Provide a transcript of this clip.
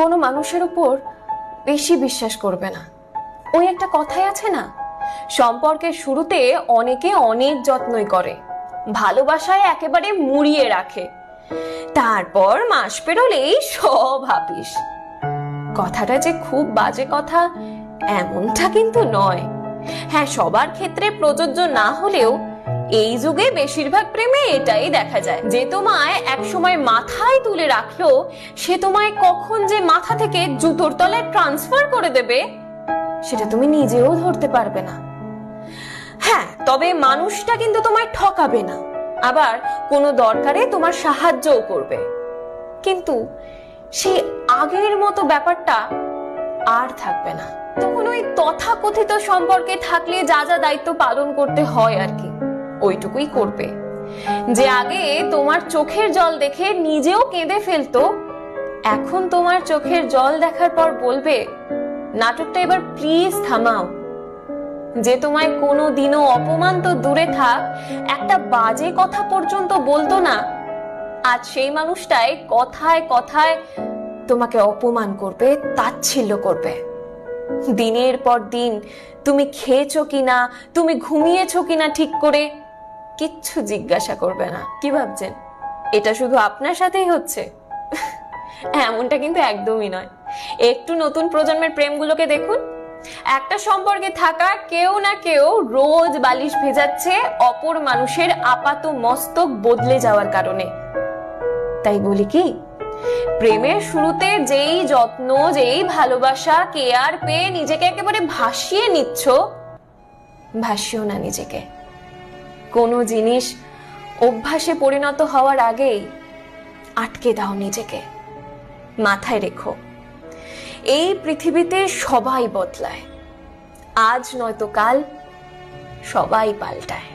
কোনো মানুষের উপর বেশি বিশ্বাস করবে না। ওই একটা কথাই আছে না? সম্পর্কের শুরুতে অনেকে অনেক যত্নই করে, ভালোবাসায় একেবারে মুড়িয়ে রাখে। তারপর মাস পেরোলেই সব হাপিস। কথাটা যে খুব বাজে কথা, এমনটা কিন্তু নয়। হ্যাঁ সবার ক্ষেত্রে প্রযোজ্য না হলেও এই যুগে বেশিরভাগ প্রেমে এটাই দেখা যায়। যে তোমায় একসময় মাথায় তুলে রাখল সে তোমায় কখন যে মাথা থেকে জুতোর তলায় ট্রান্সফার করে দেবে, সেটা তুমি নিজেও ধরতে পারবে না। হ্যাঁ তবে মানুষটা কিন্তু তোমায় ঠকাবে না। আবার কোনো দরকারে তোমার সাহায্যও করবে। কিন্তু সেই আগের মতো ব্যাপারটা আর থাকবে না। তখন ওই তথাকথিত সম্পর্কে থাকলে যা যা দায়িত্ব পালন করতে হয় আর কি, ওইটুকুই করবে। যে আগে তোমার চোখের জল দেখে নিজেও কেঁদে ফেলতো এখন তোমার চোখের জল দেখার পর বলবে, নাটকটা এবার প্লিজ থামাও। যে তোমায় কোনো দিনও অপমান তো দূরে থাক, একটা বাজে কথা পর্যন্ত বলতো না। আজ সেই মানুষটাই কথায় কথায় তোমাকে অপমান করবে, তাচ্ছিল্য করবে। দিনের পর দিন তুমি খেয়েছো কিনা, তুমি ঘুমিয়েছো কিনা ঠিক করে কিচ্ছু জিজ্ঞাসা করবে না। কি ভাবছেন? এটা শুধু আপনার সাথেই হচ্ছে। এমনটা কিন্তু একদমই নয়। একটু নতুন প্রজন্মের প্রেমগুলোকে দেখুন। একটা সম্পর্কে থাকা কেউ না কেউ রোজ বালিশ ভেজাচ্ছে অপর মানুষের আপাত মস্তক বদলে যাওয়ার কারণে। তাই বলি কি, প্রেমের শুরুতে যেই যত্ন, যেই ভালোবাসা কেয়ার পেয়ে নিজেকে একেবারে ভাসিয়ে নিচ্ছ, ভাসিও না নিজেকে। কোনো জিনিস অভ্যাসে পরিণত হওয়ার আগেই আটকে দাও নিজেকে। মাথায় রেখো। এই পৃথিবীতে সবাই বদলায়। আজ নয়তো কাল সবাই পাল্টায়।